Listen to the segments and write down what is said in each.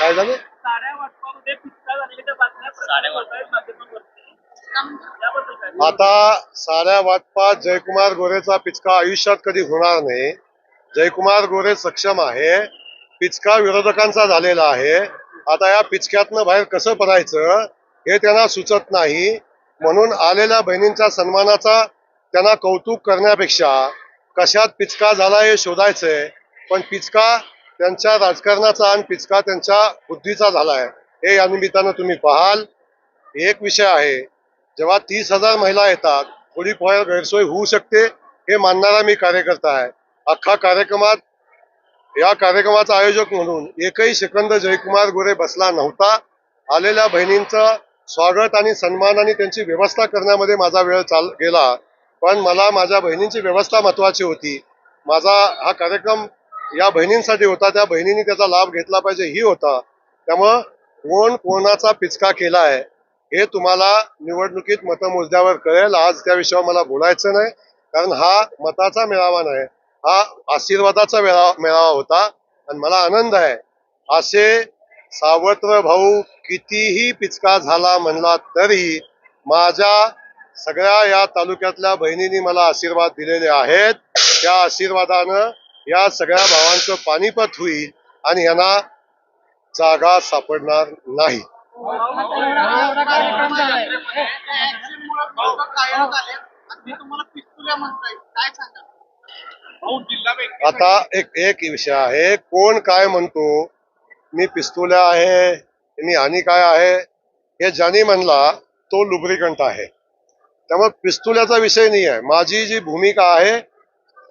काय झालं? आता साऱ्या वाटपात जयकुमार गोरेचा पिचका आयुष्यात कधी होणार नाही. जयकुमार गोरे सक्षम आहे. पिचका विरोधकांचा झालेला आहे. आता या पिचक्यातनं बाहेर कसं पडायचं हे त्यांना सुचत नाही. म्हणून आलेल्या बहिणींच्या सन्मानाचा त्यांना कौतुक करण्यापेक्षा कशात पिचका झाला हे शोधायचंय. पण पिचका त्यांच्या राजकारणाचा आणि पिचका त्यांच्या बुद्धीचा झाला आहे. हे या निमित्तानं तुम्ही पाहाल. एक विषय आहे जेव्हा तीस हजार महिला येतात थोडीफार गैरसोय होऊ शकते हे मानणारा मी कार्यकर्ता आहे. अख्खा कार्यक्रमात या कार्यक्रमाचा आयोजक म्हणून एकही सेकंद जयकुमार गोरे बसला नव्हता. आलेल्या बहिणींचं स्वागत आणि सन्मान आणि त्यांची व्यवस्था करण्यामध्ये माझा वेळ चाल गेला. पण मला माझ्या बहिणींची व्यवस्था महत्वाची होती. माझा हा कार्यक्रम या बहिणींसाठी होता त्या बहिणींनी त्याचा लाभ घेतला पाहिजे ही होता. त्यामुळं कोण कोणाचा पिचका केला आहे हे तुम्हाला निवडणुकीत मतमोजण्यावर कळेल. आज त्या विषयावर मला बोलायचं नाही कारण हा मताचा मेळावा नाही हा आशीर्वादाचा मेळावा मेळावा होता. आणि मला आनंद आहे असे सावत्र भाऊ कितीही पिचका झाला म्हणला तरी माझ्या सगळ्या या तालुक्यातल्या बहिणींनी मला आशीर्वाद दिलेले आहेत. त्या आशीर्वादानं या सगळ्या भावांचं पानिपत होईल आणि यांना जागा सापडणार नाही. आता एक एक विषय आहे. कोण काय म्हणतो? मी पिस्तुल्या आहे मी हानी काय आहे? हे ज्यानी म्हणला तो लुब्रिकंट आहे. त्यामुळे पिस्तुल्याचा विषय नाही आहे माझी जी भूमिका आहे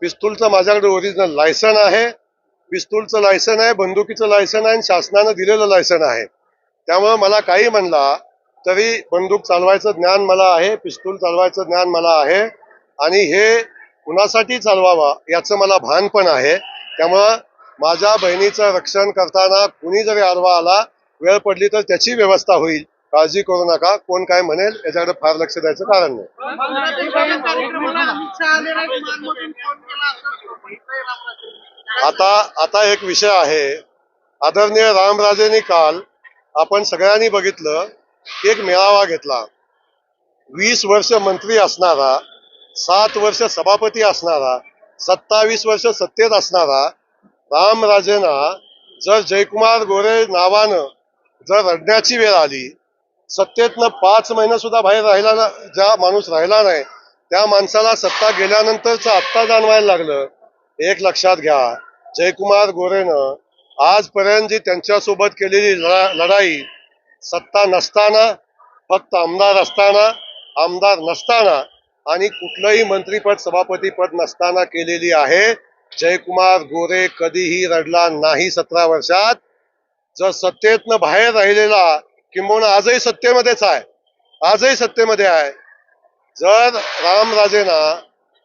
पिस्तूलचं माझ्याकडे ओरिजिनल लायसन आहे. पिस्तूलचं लायसन आहे बंदुकीचं लायसन आहे आणि शासनानं दिलेलं लायसन आहे. त्यामुळं मला काही म्हणला तरी बंदूक चालवायचं ज्ञान मला आहे पिस्तूल चालवायचं ज्ञान मला आहे. आणि हे कुणासाठी चालवावा याचं मला भान पण आहे. त्यामुळं माझ्या बहिणीचं रक्षण करताना कुणी जरी आडवा आला वेळ पडली तर त्याची व्यवस्था होईल. काळजी करू नका. कोण काय म्हणेल याच्याकडे फार लक्ष द्यायचं कारण नाही. आता आता एक विषय आहे. आदरणीय रामराजेंनी काल आपण सगळ्यांनी बघितलं एक मेळावा घेतला. वीस वर्ष मंत्री असणारा सात वर्ष सभापती असणारा सत्तावीस वर्ष सत्तेत असणारा रामराजेंना जर जयकुमार गोरे नावानं जर रडण्याची वेळ आली सत्तेतनं पाच महिना सुद्धा बाहेर राहिला ज्या माणूस राहिला नाही त्या माणसाला सत्ता गेल्यानंतरच आत्ता जाणवायला लागलं. एक लक्षात घ्या जयकुमार गोरेनं आजपर्यंत जी त्यांच्यासोबत केलेली लढा- लढाई सत्ता नसताना फक्त आमदार असताना आमदार नसताना आणि कुठलंही मंत्रीपद सभापतीपद नसताना केलेली आहे. जयकुमार गोरे कधीही रडला नाही सतरा वर्षात. जर सत्तेतनं बाहेर राहिलेला किंबहुना आजही सत्तेमध्येच आहे. आजही सत्तेमध्ये आहे. जर रामराजेना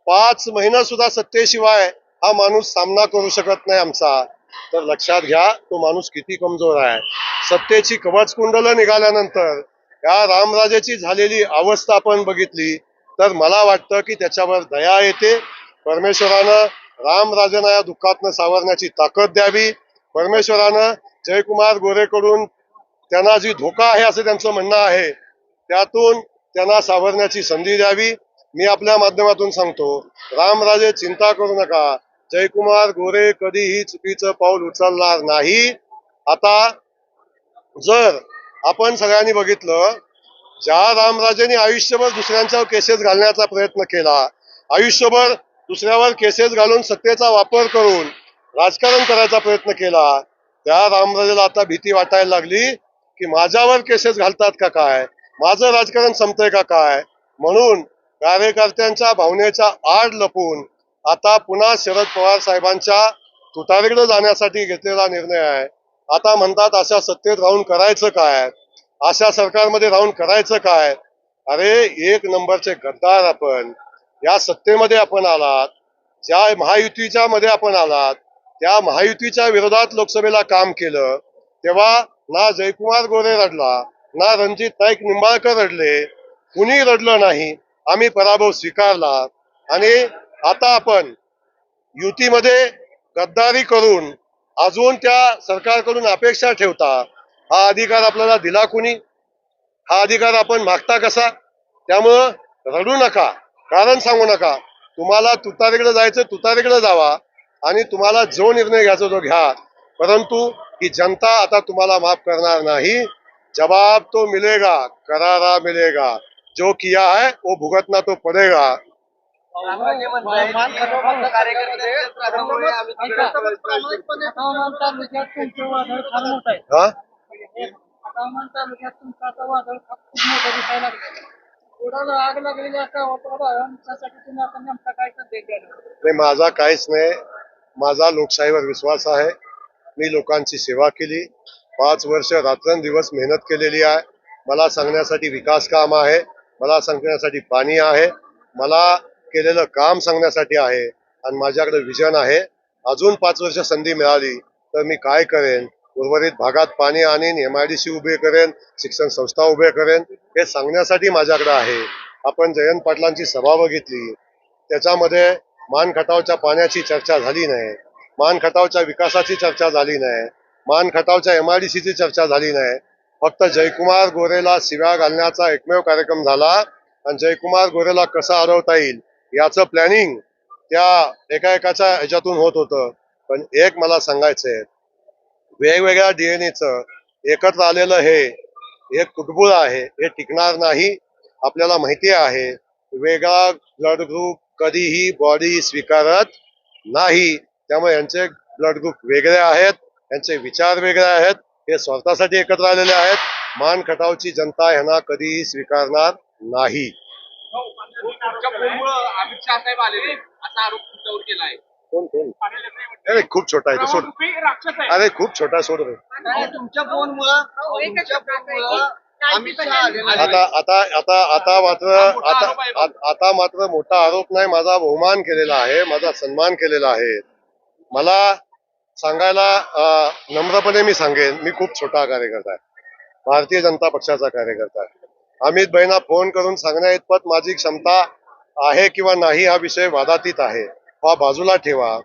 पाच महिना सुद्धा सत्तेशिवाय हा माणूस सामना करू शकत नाही आमचा तर लक्षात घ्या तो माणूस किती कमजोर आहे. सत्तेची कवच कुंडलं निघाल्यानंतर या रामराजेची झालेली अवस्था आपण बघितली तर मला वाटतं की त्याच्यावर दया येते. परमेश्वरानं रामराजेंना या दुःखातनं सावरण्याची ताकद द्यावी. परमेश्वरानं जयकुमार गोरेकडून त्यांना जी धोका आहे असं त्यांचं म्हणणं आहे त्यातून त्यांना सावरण्याची संधी द्यावी. मी आपल्या माध्यमातून सांगतो रामराजे चिंता करू नका. जयकुमार गोरे कधीही चुकीचं पाऊल उचलणार नाही. आता जर आपण सगळ्यांनी बघितलं ज्या रामराजेने आयुष्यभर दुसऱ्यांच्यावर केसेस घालण्याचा प्रयत्न केला आयुष्यभर दुसऱ्यावर केसेस घालून सत्तेचा वापर करून राजकारण करायचा प्रयत्न केला त्या रामराजेला आता भीती वाटायला लागली. की माझ्यावर केसेस घालतात का काय? माझं राजकारण संपतंय का काय? म्हणून कार्यकर्त्यांच्या भावनेच्या आड लपून आता पुन्हा शरद पवार साहेबांच्या तुतारीकडे जाण्यासाठी घेतलेला निर्णय आहे. आता म्हणतात अशा सत्तेत राहून करायचं काय? अशा सरकारमध्ये राहून करायचं काय? अरे एक नंबरचे गद्दार आपण. या सत्तेमध्ये आपण आलात. ज्या महायुतीच्या मध्ये आपण आलात. त्या महायुतीच्या विरोधात लोकसभेला काम केलं. तेव्हा ना जयकुमार गोरे रडला ना रणजित नाईक निंबाळकर रडले कुणी रडलं नाही. आम्ही पराभव स्वीकारला. आणि आता आपण युतीमध्ये गद्दारी करून अजून त्या सरकारकडून अपेक्षा ठेवता हा अधिकार आपल्याला दिला कुणी? हा अधिकार आपण मागता कसा? त्यामुळं रडू नका. कारण सांगू नका तुम्हाला तुतारीकडे जायचं तुतारीकडे जावा. आणि तुम्हाला जो निर्णय घ्यायचा तो घ्या. परंतु कि जनता आता तुम्हाला माफ़ करणार नाही। जवाब तो मिलेगा, करारा मिलेगा। जो किया है, वो भुगतना तो पड़ेगा। हाँ? माझा काहीच नाही. माझा लोकशाहीवर विश्वास आहे. मी लोकांची सेवा केली. पाच वर्ष रात्रंदिवस मेहनत केलेली आहे. मला सांगण्यासाठी विकास काम आहे. मला सांगण्यासाठी पाणी आहे. मला केलेलं काम सांगण्यासाठी आहे आणि माझ्याकडे विजन आहे. अजून पाच वर्ष संधी मिळाली तर मी काय करेन? उर्वरित भागात पाणी आणीन एम आय डी सी उभे करेन शिक्षण संस्था उभे करेन हे सांगण्यासाठी माझ्याकडे आहे. आपण जयंत पाटलांची सभा बघितली. त्याच्यामध्ये मानखटावच्या पाण्याची चर्चा झाली नाही. मान खटावच्या विकासाची चर्चा झाली नाही. मान खटावच्या एम आय डी सीची चर्चा झाली नाही. फक्त जयकुमार गोरेला शिव्या घालण्याचा एकमेव कार्यक्रम झाला आणि जयकुमार गोरेला कसं अडवता येईल याचं प्लॅनिंग त्या एका एकाच्या ह्याच्यातून होत होतं. पण एक मला सांगायचंय वेगवेगळ्या डीएनएचं एकत्र आलेलं हे एक कुटबुळ आहे हे टिकणार नाही आपल्याला माहिती आहे. वेगळा ब्लड ग्रुप कधीही बॉडी स्वीकारत नाही. त्यामुळे यांचे ब्लड ग्रुप वेगळे आहेत यांचे विचार वेगळे आहेत हे स्वार्थासाठी एकत्र आलेले आहेत. मान खटावची जनता ह्यांना कधीही स्वीकारणार नाही. कोण कोण? अरे खूप छोटा आहे तो सोड. अरे खूप छोटा सोड रे. आता आता आता आता मात्र आता आता मात्र मोठा आरोप नाही माझा बहुमान केलेला आहे माझा सन्मान केलेला आहे. मला सांगायला नम्रपणे मी सांगेन मी खूप छोटा कार्यकर्ता आहे. भारतीय जनता पक्षाचा कार्यकर्ता आहे. अमित भाईंना फोन करून सांगण्या इतपत माझी क्षमता आहे किंवा नाही हा विषय वादातीत आहे. हा बाजूला ठेवा.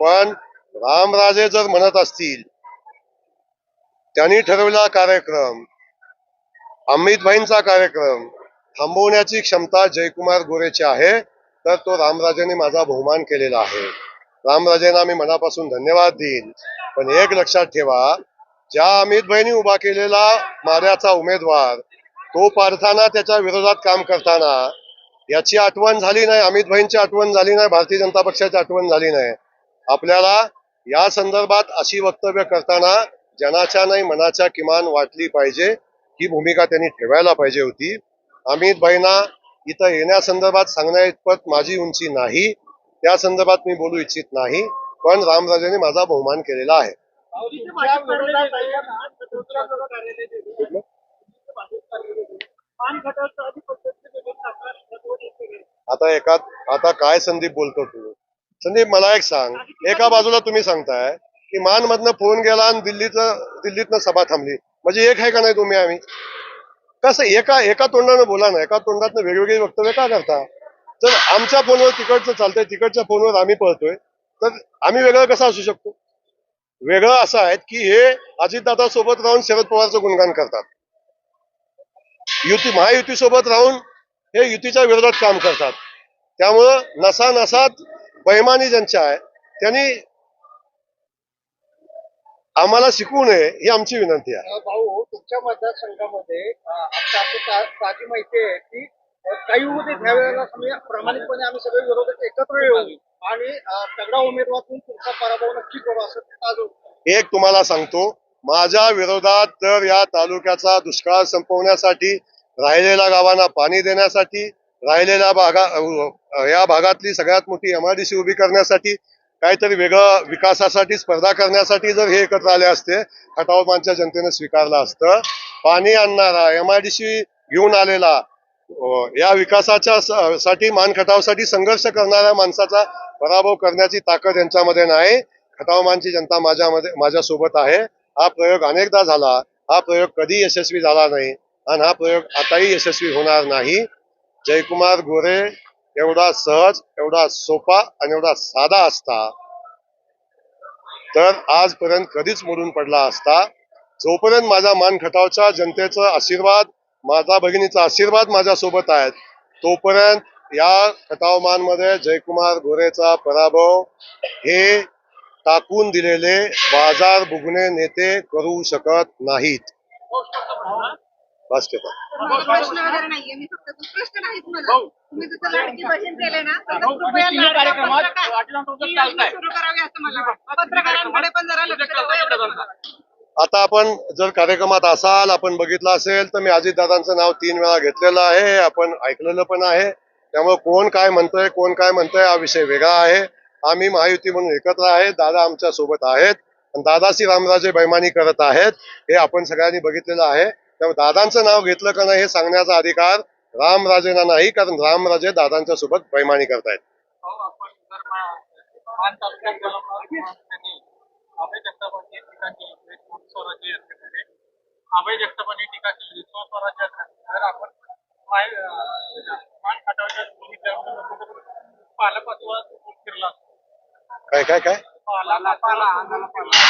पण रामराजे जर म्हणत असतील त्यांनी ठरवलेला कार्यक्रम अमित भाईंचा कार्यक्रम थांबवण्याची क्षमता जयकुमार गोरेची आहे तर तो रामराजेने माझा बहुमान केलेला आहे. रामराजेंना मी मनापासून धन्यवाद देईन. पण एक लक्षात ठेवा ज्या अमित भाईंनी उभा केलेला माऱ्याचा उमेदवार तो पारथाना त्याच्या विरोधात काम करताना याची आठवण झाली नाही अमित भाईंची आठवण झाली नाही भारतीय जनता पक्षाची आठवण झाली नाही. आपल्याला या संदर्भात अशी वक्तव्य करताना जनाच्या नाही मनाच्या किमान वाटली पाहिजे. ही भूमिका त्यांनी ठेवायला पाहिजे होती. अमित भाईंना इथं येण्यासंदर्भात सांगण्या इतपत माझी उंची नाही. त्या संदर्भात मी बोलू इच्छित नाही पण रामराजेने माझा बहुमान केलेला आहे. आता एका आता काय संदीप बोलतो तू? संदीप मला एक सांग. एका बाजूला तुम्ही सांगताय की मान मधनं फोन गेला आणि दिल्लीतलं दिल्लीतनं सभा थांबली. म्हणजे एक आहे का नाही तुम्ही आम्ही? कसं एका एका तोंडानं बोला ना. एका तोंडातनं वेगवेगळी वक्तव्य का करता? जर आमच्या फोनवर तिकडचं चालतंय तिकडच्या फोनवर आम्ही पळतोय. तर आम्ही वेगळं कसं असू शकतो? वेगळं असं आहे की हे अजितदादा सोबत राहून शरद पवारचं गुणगान करतात. युती महायुती सोबत राहून हे युतीच्या विरोधात काम करतात. त्यामुळं नसा नसात बैमानी ज्यांच्या आहे त्यांनी आम्हाला शिकवू नये ही आमची विनंती आहे. भाऊ तुमच्या मतदारसंघामध्ये आता आपली ताजी माहिती आहे की काही होते त्यावेळेला प्रामाणिकपणे आम्ही सगळे विरोधक एकत्र येऊ. आणि तगडा तुमचा पराभव नक्की करू असं एक तुम्हाला सांगतो माझ्या विरोधात तर या तालुक्याचा दुष्काळ संपवण्यासाठी राहिलेल्या गावांना पाणी देण्यासाठी राहिलेल्या भागा या भागातली सगळ्यात मोठी एमआरडीसी उभी करण्यासाठी काहीतरी वेगळं विकासासाठी स्पर्धा करण्यासाठी जर हे एकत्र आले असते खटावपांच्या जनतेने स्वीकारलं असतं. पाणी आणणारा एमआयडीसी घेऊन आलेला या विकासाच्या साठी मान खटावसाठी संघर्ष करणाऱ्या माणसाचा पराभव करण्याची ताकद यांच्यामध्ये नाही. खटावमानची जनता माझ्यामध्ये माझ्यासोबत आहे. हा प्रयोग अनेकदा झाला. हा प्रयोग कधी यशस्वी झाला नाही आणि हा प्रयोग आताही यशस्वी होणार नाही. जयकुमार गोरे एवढा सहज एवढा सोपा आणि एवढा साधा असता तर आजपर्यंत कधीच मोडून पडला असता. जोपर्यंत माझा मान खटावच्या जनतेचा आशीर्वाद माझा भगिनीचा आशीर्वाद माझ्या सोबत आहेत. तोपर्यंत या खटावमानमध्ये जयकुमार गोरेचा पराभव हे टाकून दिलेले बाजार बुगणे नेते करू शकत नाहीत. आता आपण जर कार्यक्रमात असाल आपण बघितलं असेल तर मी अजितदादांचं नाव तीन वेळा घेतलेलं आहे आपण ऐकलेलं पण आहे. त्यामुळे कोण काय म्हणतोय कोण काय म्हणतोय हा विषय वेगळा आहे. आम्ही महायुती म्हणून एकत्र आहे दादा आमच्यासोबत आहेत. आणि दादाशी रामराजे बैमानी करत आहेत हे आपण सगळ्यांनी बघितलेलं आहे. त्यामुळे दादांचं नाव घेतलं का नाही हे सांगण्याचा अधिकार रामराजेंना नाही कारण रामराजे दादांच्या सोबत बैमानी करतायत आपण जर मा- मान तालुक्यात गेलो तर त्यांनी अभय जगतापांची टीका केली स्वराज्य यात्रेमध्ये अभय जगतापांनी टीका केली. स्वराज्य यात्रेमध्ये जर आपण मान खाटावच्या फिरला. असतो काय काय काय? पाला पाला अंगाला पाला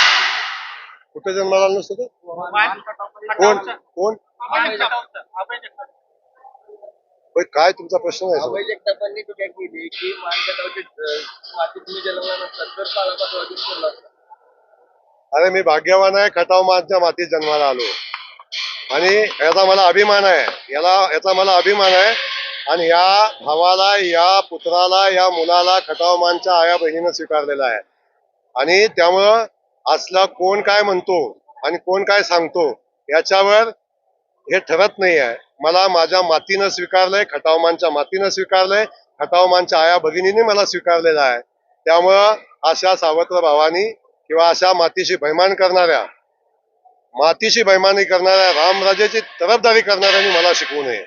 कुठे जन्माला आलं नसतं तो? मान कोण? कोण? काय तुमचा प्रश्न आहे? अभय जगतापांनी टीका केली की मान खटावचे माती तुम्ही जन्मल्यानंतर तर पालापात वाजून पडला असता. अरे मी भाग्यवान आहे खटाव माझ्या मातीत जन्माला आलो. आणि याचा मला अभिमान आहे. याला याचा मला अभिमान आहे. आणि या भावाला या पुत्राला या मुलाला खटावमानच्या आया बहिणीनं स्वीकारलेला आहे. आणि त्यामुळं असला कोण काय म्हणतो आणि कोण काय सांगतो याच्यावर हे ठरत नाही आहे. मला माझ्या मातीनं स्वीकारलंय खटावमानच्या मातीनं स्वीकारलंय खटावमानच्या आया भगिनीने मला स्वीकारलेला आहे. त्यामुळं अशा सावत्र भावानी किंवा अशा मातीशी बैमान करणाऱ्या मातीशी बैमानी करणाऱ्या रामराजेची तरफदारी करणाऱ्यांनी मला शिकवू नये.